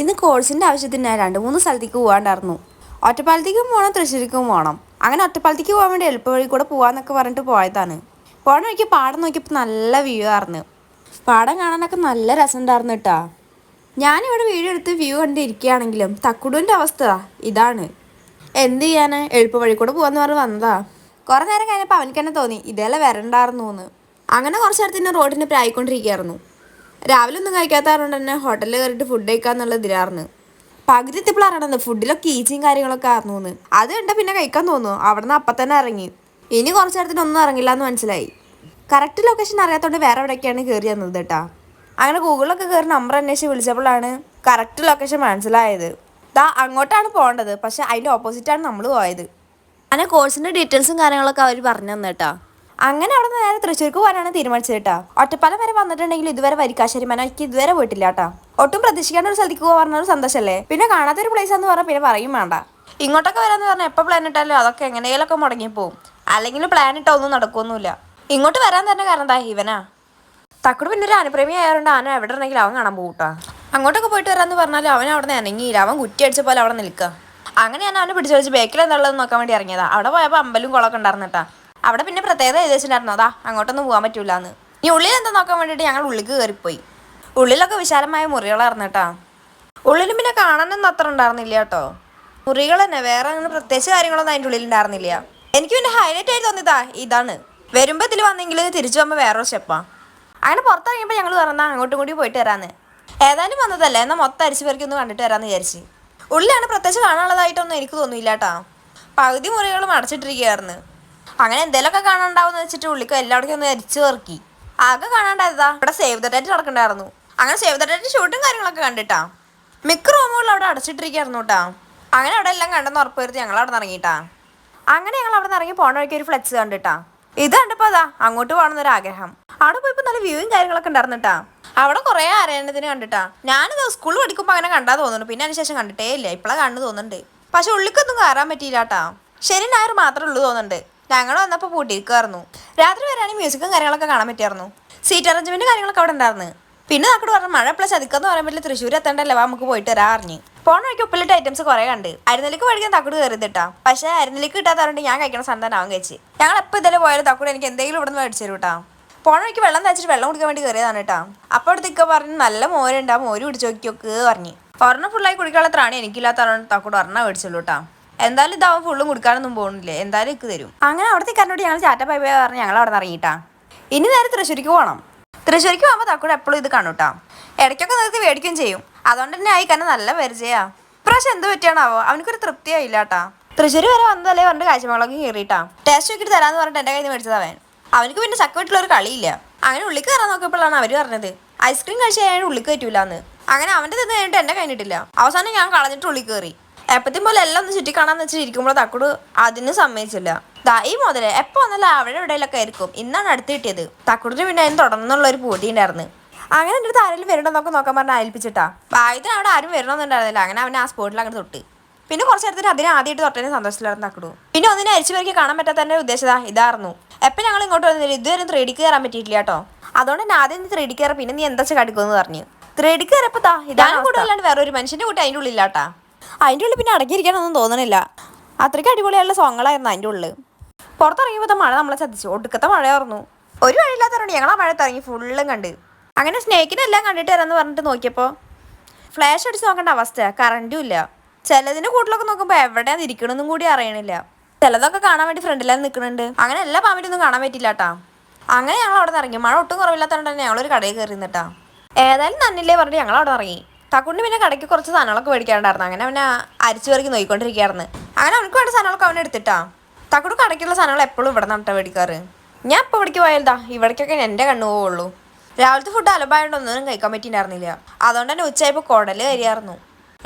ഇന്ന് കോഴ്സിന്റെ ആവശ്യത്തിന് രണ്ട് മൂന്ന് സ്ഥലത്തേക്ക് പോകാണ്ടായിരുന്നു ഒറ്റപ്പാലത്തേക്കും പോകണം തൃശ്ശൂർക്കും പോകണം അങ്ങനെ ഒറ്റപ്പാലത്തേക്ക് പോകാൻ വേണ്ടി എളുപ്പ വഴി കൂടെ പോകാമെന്നൊക്കെ പറഞ്ഞിട്ട് പോയതാണ്. പോണ വഴിക്ക് പാടം നോക്കിയപ്പോൾ നല്ല വ്യൂ ആയിരുന്നു. പാടം കാണാനൊക്കെ നല്ല രസം രസമുണ്ടായിരുന്നു കേട്ടാ. ഞാനിവിടെ വീഡിയോ എടുത്ത് വ്യൂ കണ്ടിരിക്കുകയാണെങ്കിലും തക്കുടുവിന്റെ അവസ്ഥ ഇതാണ്. എന്ത് ചെയ്യാന്? എളുപ്പ വഴി കൂടെ പോകാന്ന് പറഞ്ഞ് വന്നതാ. കുറേ നേരം കഴിഞ്ഞപ്പോൾ അവനക്ക് തന്നെ തോന്നി ഇതേലെ വരണ്ടായിരുന്നു എന്ന് അങ്ങനെ കുറച്ച് നേരത്തിന് റോഡിന് പ്രായിക്കൊണ്ടിരിക്കുകയായിരുന്നു രാവിലെ ഒന്നും കഴിക്കാത്ത തന്നെ ഹോട്ടലിൽ കയറിയിട്ട് ഫുഡ് കഴിക്കാന്നുള്ള ഇതിലായിരുന്നു പകുതി എത്തിയപ്പോൾ അറിയണത് ഫുഡിലൊക്കെ ഈച്ചയും കാര്യങ്ങളൊക്കെ ആയിരുന്നു എന്ന് അത് കണ്ട പിന്നെ കഴിക്കാൻ തോന്നുന്നു. അവിടെ നിന്ന് അപ്പം തന്നെ ഇറങ്ങി. ഇനി കുറച്ച് നേരത്തിന് ഒന്നും ഇറങ്ങില്ല എന്ന് മനസ്സിലായി. കറക്റ്റ് ലൊക്കേഷൻ അറിയാത്തതുകൊണ്ട് വേറെ എവിടെയൊക്കെയാണ് കയറി തന്നത് കേട്ടാ അങ്ങനെ ഗൂഗിളിലൊക്കെ കയറി നമ്പർ അന്വേഷിച്ച് വിളിച്ചപ്പോഴാണ് കറക്റ്റ് ലൊക്കേഷൻ മനസ്സിലായത്. ദാ അങ്ങോട്ടാണ് പോകേണ്ടത്. പക്ഷെ അതിന്റെ ഓപ്പോസിറ്റാണ് നമ്മൾ പോയത്. അങ്ങനെ കോഴ്സിന്റെ ഡീറ്റെയിൽസും കാര്യങ്ങളൊക്കെ അവർ പറഞ്ഞു തന്നെ കേട്ടാ അങ്ങനെ അവിടെ നിന്ന് നേരെ തൃശ്ശൂർക്ക് പോകാനാണ് തീരുമാനിച്ചത് കേട്ടോ. ഒറ്റപ്പാലം വരെ വന്നിട്ടുണ്ടെങ്കിൽ ഇതുവരെ വരിക്കാശ്ശേരി മനയ്ക്ക് ഇതുവരെ പോയിട്ടില്ല കേട്ടോ. ഒട്ടും പ്രതീക്ഷിക്കാണ്ട് ഒരു സ്ഥലത്തേക്ക് പോകാൻ ഒരു സന്തോഷമല്ലേ പിന്നെ കാണാത്ത ഒരു പ്ലേസ് എന്ന് പറഞ്ഞാൽ പിന്നെ പറയും വേണ്ട. ഇങ്ങോട്ടൊക്കെ വരാന്ന് പറഞ്ഞാൽ എപ്പോൾ പ്ലാൻ ഇട്ടാലും അതൊക്കെ എങ്ങനെയൊക്കെ മുടങ്ങിപ്പോവും. അല്ലെങ്കിൽ പ്ലാൻ ഇട്ടോ ഒന്നും നടക്കുമൊന്നുമില്ല ഇങ്ങോട്ട് വരാൻ തന്നെ കാരണം എന്താ ഇവനാ. തക്കട് പിന്നെ ഒരു അനുപ്രേമി ആയതുകൊണ്ട് ആന എവിടെ ഉണ്ടെങ്കിലും അവൻ കാണാൻ പോകൂട്ടാ അങ്ങോട്ടൊക്കെ പോയിട്ട് വരാന്ന് പറഞ്ഞാലും അവൻ അവിടെ നിന്ന് ഇറങ്ങിയില്ല അവൻ കുറ്റി അടിച്ച പോലെ അവിടെ നിൽക്കുക അങ്ങനെ ഞാൻ അവനെ പിടിച്ചു വെച്ച് ബേക്കിൽ എന്താണെന്ന് നോക്കാൻ വേണ്ടി ഇറങ്ങിയതാ. അവിടെ പോയപ്പോൾ അമ്പലും കുളമൊക്കെ ഉണ്ടായിരുന്നിട്ടാ അവിടെ പിന്നെ പ്രത്യേകത എഴുതി അതാ അങ്ങോട്ടൊന്നും പോകാൻ പറ്റൂല എന്ന് ഈ ഉള്ളിൽ എന്താ നോക്കാൻ വേണ്ടിയിട്ട് ഞങ്ങൾ ഉള്ളിലേക്ക് കയറിപ്പോയി. ഉള്ളിലൊക്കെ വിശാലമായ മുറികളായിരുന്നു കേട്ടോ. ഉള്ളിലും പിന്നെ കാണാനൊന്നും അത്ര ഉണ്ടായിരുന്നില്ല കേട്ടോ. മുറികൾ തന്നെ വേറെ അങ്ങനെ പ്രത്യേകിച്ച് കാര്യങ്ങളൊന്നും അതിന്റെ ഉള്ളിൽ ഉണ്ടായിരുന്നില്ല. എനിക്ക് പിന്നെ ഹൈലൈറ്റ് ആയി തോന്നിയതാ ഇതാണ്. വരുമ്പോൾ ഇതിൽ വന്നെങ്കിൽ തിരിച്ചു പോകുമ്പോൾ വേറൊരു സ്റ്റെപ്പാ അങ്ങനെ പുറത്തിറങ്ങിയപ്പോൾ ഞങ്ങൾ പറഞ്ഞാൽ അങ്ങോട്ടും കൂടി പോയിട്ട് വരാന്ന്. ഏതായാലും വന്നതല്ലേ എന്നാൽ മൊത്തം അരിച്ചു പേർക്ക് ഒന്ന് കണ്ടിട്ട് വരാമെന്ന് വിചാരിച്ച്. ഉള്ളിലാണ് പ്രത്യേകിച്ച് കാണാനുള്ളതായിട്ടൊന്നും എനിക്ക് തോന്നിയില്ല കേട്ടോ. പകുതി മുറികളും അടച്ചിട്ടിരിക്കുകയായിരുന്നു. അങ്ങനെ എന്തെങ്കിലുമൊക്കെ കാണാണ്ടാവുന്ന വെച്ചിട്ട് ഉള്ളിക്ക് എല്ലാവർക്കും ഒന്ന് അരിച്ചു പെറുക്കി. ആകെ കാണാണ്ടായതാ. ഇവിടെ സേവ് ദ ഡേറ്റ് നടക്കണ്ടായിരുന്നു. അങ്ങനെ സേവ് ദ ഡേറ്റ് ഷൂട്ടും കാര്യങ്ങളൊക്കെ കണ്ടിട്ടാ. മിക്ക റൂമുകളും അവിടെ അടച്ചിട്ടിരിക്കായിരുന്നു കേട്ടാ അങ്ങനെ അവിടെ എല്ലാം കണ്ടെന്ന് ഉറപ്പ് വരുത്തി ഞങ്ങൾ അവിടെ ഇറങ്ങിയിട്ടാ അങ്ങനെ ഞങ്ങൾ അവിടെ ഇറങ്ങി പോണ വഴിക്ക് ഒരു ഫ്ലെക്സ് കണ്ടിട്ടാ. ഇത് കണ്ടപ്പോ അതാ അങ്ങോട്ട് പോകണമെന്നൊരു ആഗ്രഹം. അവിടെ പോയപ്പോ നല്ല വ്യൂവും കാര്യങ്ങളൊക്കെ ഉണ്ടായിരുന്നിട്ടാ അവിടെ കുറെ അറിയേണ്ടതിന് കണ്ടിട്ടാ. ഞാനിത് സ്കൂളിൽ പഠിക്കുമ്പോൾ അങ്ങനെ കണ്ടാ തോന്നുന്നു. പിന്നെ അതിനുശേഷം കണ്ടിട്ടേ ഇല്ല. ഇപ്പോഴാണ് കണ്ടു തോന്നുന്നുണ്ട്. പക്ഷെ ഉള്ളിക്കൊന്നും കയറാൻ പറ്റിയില്ലാട്ടാ. ശരി ഞായർ മാത്രമേ ഉള്ളൂ തോന്നുന്നുണ്ട്. ഞങ്ങൾ വന്നപ്പോൾ പൂട്ടിയിരിക്കുമായിരുന്നു രാത്രി വരാണെങ്കിൽ മ്യൂസിക്കും കാര്യങ്ങളൊക്കെ കാണാൻ പറ്റിയായിരുന്നു. സീറ്റ് അറേഞ്ച്മെന്റ് കാര്യങ്ങളൊക്കെ അവിടെ ഉണ്ടായിരുന്നു. പിന്നെ നാക്കോട് പറഞ്ഞു മഴ പ്ലസ് ചതിക്കെന്ന് പറയാൻ പറ്റില്ല. തൃശ്ശൂർ എത്തേണ്ടല്ലേ നമുക്ക് പോയിട്ട് വരാൻ അറിഞ്ഞു. പോണ വഴിക്ക് ഉപ്പിലിട്ട് ഐറ്റംസ് കുറെ കണ്ട്. അരുന്നിലേക്ക് മേടിക്കാൻ തക്കട് കയറിയതിട്ടാ പക്ഷേ അരുന്നിലേക്ക് കിട്ടാത്തതുകൊണ്ട് ഞാൻ കഴിക്കണ സാധനം അവൻ കഴിച്ച്. ഞങ്ങൾ എപ്പോൾ ഇതിലെ പോയാലും തക്കുട് എനിക്ക് എന്തെങ്കിലും ഇവിടെ നിന്ന് മേടിച്ചു തരും കേട്ടാ പോണ വഴിക്ക് വെള്ളം തയ്ച്ചിട്ട് വെള്ളം കുടിക്കാൻ വേണ്ടി കയറിയതാണ് കേട്ടാ അപ്പോൾ അടുത്തേക്ക് പറഞ്ഞു നല്ല മോരുണ്ടാവും മോര് പിടിച്ചു നോക്കിയൊക്കെ പറഞ്ഞു. ഒരെണ്ണം ഫുള്ളായി കുടിക്കാനുള്ള ത്രാണി എനിക്കില്ലാത്തതാണ് തക്കോട് ഒരെണ്ണം മേടിച്ചുള്ളൂ കേട്ടാ എന്തായാലും ഇതാവും ഫുള്ളും കൊടുക്കാനൊന്നും പോകുന്നില്ലേ എന്തായാലും ഇക്ക് തരും. അങ്ങനെ അവിടുത്തെ കണ്ടോട്ട് ഞങ്ങൾ ചാറ്റ ബൈ ബൈ പറഞ്ഞ് ഞങ്ങൾ അവിടെ ഇറങ്ങിയിട്ടാ. ഇനി നേരെ തൃശ്ശൂർക്ക് പോകണം തൃശ്ശൂർക്ക് പോകുമ്പോൾ തക്കൂടെ എപ്പോഴും ഇത് കാണൂട്ടാ. ഇടയ്ക്കൊക്കെ നിർത്തി മേടിക്കുകയും ചെയ്യും. അതുകൊണ്ട് തന്നെ ആയി കാരണം നല്ല പരിചയാ. ഇപ്രാവശ്യം എന്ത് പറ്റിയാണാവോ? അവനക്കൊരു തൃപ്തിയായില്ല കേട്ടാ തൃശ്ശൂർ വരെ വന്നതല്ലേ പറഞ്ഞിട്ട് കാഴ്ചമകളൊക്കെ കയറിയിട്ടാ. ടേസ്റ്റ് നോക്കിയിട്ട് തരാന്ന് പറഞ്ഞിട്ട് എന്റെ കയ്യിൽ നിന്ന് മേടിച്ചത് അവൻ. അവനക്ക് പിന്നെ ചക്ക വീട്ടിലൊരു കളിയില്ല. അങ്ങനെ ഉള്ളിക്ക് കയറാൻ നോക്കിയപ്പോഴാണ് അവർ പറഞ്ഞത്. ഐസ്ക്രീം കഴിച്ച് കഴിഞ്ഞാൽ ഉള്ളിക്ക് പറ്റൂലെന്ന്. അങ്ങനെ അവന്റെ തന്നെ കഴിഞ്ഞിട്ട് എന്റെ കഴിഞ്ഞിട്ടില്ല അവസാനം ഞാൻ കളഞ്ഞിട്ട് ഉള്ളിൽ കയറി. എപ്പത്തും പോലെ എല്ലാം ഒന്ന് ചുറ്റി കാണാന്ന് വെച്ചിട്ട് ഇരിക്കുമ്പോൾ തക്കുട് അതിന് സമ്മതിച്ചില്ല. ദാ ഈ മുതലേ എപ്പോ വന്നാലും അവിടെ എവിടെയെങ്കിലൊക്കെ ആയിരിക്കും. ഇന്നാണ് അടുത്ത് കിട്ടിയത്. തക്കുടിന് പിന്നെ അതിന് തുടർന്നുള്ള ഒരു പൂതി ഉണ്ടായിരുന്നു അങ്ങനെ എന്റെ അടുത്ത് ആരെങ്കിലും വരണമെന്നൊക്കെ നോക്കാൻ പറഞ്ഞാൽ ഏൽപ്പിച്ചിട്ടാ ഭാഗ്യത്തിന് അവിടെ ആരും വരണമെന്നുണ്ടായിരുന്നില്ല. അങ്ങനെ അവനെ ആ സ്പോട്ടിൽ അങ്ങോട്ട് തൊട്ട്. പിന്നെ കുറച്ച് നേരത്തിന് അതിനെ ആദ്യമായിട്ട് തൊട്ടതിന് സന്തോഷത്തിലായിരുന്നു തക്കുടു. പിന്നെ ഒന്നിനെ അരിച്ചു പേർക്ക് കാണാൻ പറ്റാത്ത എന്റെ ഉദ്ദേശത ഇതായിരുന്നു. എപ്പോൾ ഞങ്ങൾ ഇങ്ങോട്ട് വന്നില്ല? ഇതുവരെ ത്രീ ഡിക്ക് കയറാൻ പറ്റിയിട്ടില്ല കേട്ടോ. അതുകൊണ്ട് തന്നെ ആദ്യം നീ ത്രീ ഡി കയറാം പിന്നെ നീ എന്താ കടിക്കുമെന്ന് പറഞ്ഞു. ത്രീ ഡി കയറപ്പോൾ താ ഇതാണ് കൂടുതലാണ്ട് വേറെ ഒരു മനുഷ്യന്റെ കൂട്ടി അതിന്റെ ഉള്ളിലാട്ടാ. അതിന്റെ ഉള്ളിൽ പിന്നെ അടങ്ങിയിരിക്കാനൊന്നും തോന്നണില്ല. അത്രയ്ക്ക് അടിപൊളിയായുള്ള സോങ്ങുകളായിരുന്നു അതിന്റെ ഉള്ളിൽ. പുറത്തിറങ്ങിയപ്പോൾ മഴ നമ്മളെ ചതിച്ചു. ഒടുക്കത്തെ മഴയായിരുന്നു ഒരു വഴിയില്ലാത്തതുകൊണ്ട് ഞങ്ങൾ ആ മഴത്തിറങ്ങി ഫുള്ളും കണ്ട്. അങ്ങനെ സ്നേക്കിനെ എല്ലാം കണ്ടിട്ട് വരാമെന്ന് പറഞ്ഞിട്ട് നോക്കിയപ്പോൾ ഫ്ലാഷ് അടിച്ച് നോക്കേണ്ട അവസ്ഥ കറണ്ടും ഇല്ല. ചിലതിന്റെ കൂട്ടിലൊക്കെ നോക്കുമ്പോൾ എവിടെയാണ് ഇരിക്കണമെന്നും കൂടി അറിയണില്ല. ചിലതൊക്കെ കാണാൻ വേണ്ടി ഫ്രണ്ടിലാണ് നിൽക്കുന്നുണ്ട് അങ്ങനെ എല്ലാ പാമ്പിനൊന്നും കാണാൻ പറ്റില്ല കേട്ടാ അങ്ങനെ ഞങ്ങൾ അവിടെ നിന്ന് ഇറങ്ങി. മഴ ഒട്ടും കുറവില്ലാത്തതുകൊണ്ട് തന്നെ ഞങ്ങളൊരു കടയിൽ കയറി നിന്നിട്ടാ ഏതായാലും നന്നില്ലേ പറഞ്ഞിട്ട് ഞങ്ങൾ അവിടെ ഇറങ്ങി. തക്കുണ്ടി പിന്നെ കടയ്ക്ക് കുറച്ച് സാധനങ്ങളൊക്കെ മേടിക്കാറുണ്ടായിരുന്നു. അങ്ങനെ അവനെ അരിച്ചു വരയ്ക്ക് നോക്കിക്കൊണ്ടിരിക്കുകയായിരുന്നു അങ്ങനെ അവനക്ക് വേണ്ട സാധനങ്ങളൊക്കെ അവനെ എടുത്തിട്ടാ. തക്കുട് കടയ്ക്കുള്ള സാധനങ്ങൾ എപ്പോഴും ഇവിടെ നട്ട മേടിക്കാറ്. ഞാൻ ഇപ്പോൾ ഇവിടേക്ക് പോയതാ. ഇവിടേക്കൊക്കെ എന്റെ കണ്ണു പോവുള്ളൂ. രാവിലത്തെ ഫുഡ് അലമ്പായതുകൊണ്ട് ഒന്നും കഴിക്കാൻ പറ്റിയിട്ടുണ്ടായിരുന്നില്ല. അതുകൊണ്ട് തന്നെ ഉച്ചയായപ്പോൾ കുടൽ കരിയായിരുന്നു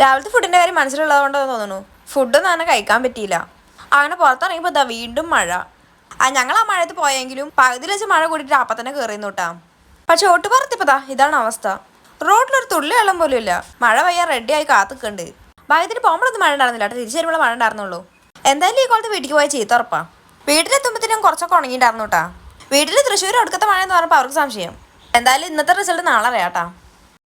രാവിലത്തെ ഫുഡിന്റെ കാര്യം മനസ്സിലുള്ളതുകൊണ്ടെന്ന് തോന്നുന്നു. ഫുഡൊന്നും അങ്ങനെ കഴിക്കാൻ പറ്റിയില്ല. അങ്ങനെ പുറത്തിറങ്ങിയപ്പോൾ ഇതാ വീണ്ടും മഴ. ആ ഞങ്ങൾ ആ മഴയത്ത് പോയെങ്കിലും പകുതി വെച്ച് മഴ കൂടിയിട്ട് അപ്പം തന്നെ കയറിയെന്നു കേട്ടാ പക്ഷെ ഒട്ടുപുറത്തിപ്പതാ ഇതാണ് അവസ്ഥ. റോഡിലൊരു തുള്ളി വെള്ളം പോലും ഇല്ല മഴ പെയ്യാൻ റെഡിയായി കാത്തുക്കുണ്ട്. ഭാഗ്യത്തിന് പോകുമ്പോഴൊന്നും മഴ ഉണ്ടായിരുന്നില്ല. കേട്ടോ തിരിച്ചു വരുമ്പോൾ മഴ ഉണ്ടായിരുന്നുള്ളൂ. എന്തായാലും ഈ കോളത്ത് വീട്ടിൽ പോയാൽ ചീത്ത ഉറപ്പാ. വീട്ടിലെത്തുമ്പോഴത്തേനും കുറച്ചൊക്കെ ഉണങ്ങിയിട്ടായിരുന്നു കേട്ടാ വീട്ടിൽ തൃശ്ശൂർ അടുക്കത്തെ മഴ എന്ന് പറഞ്ഞപ്പോൾ അവർക്ക് സംശയം. എന്തായാലും ഇന്നത്തെ റിസൾട്ട് നാളെ അറിയാട്ടാ.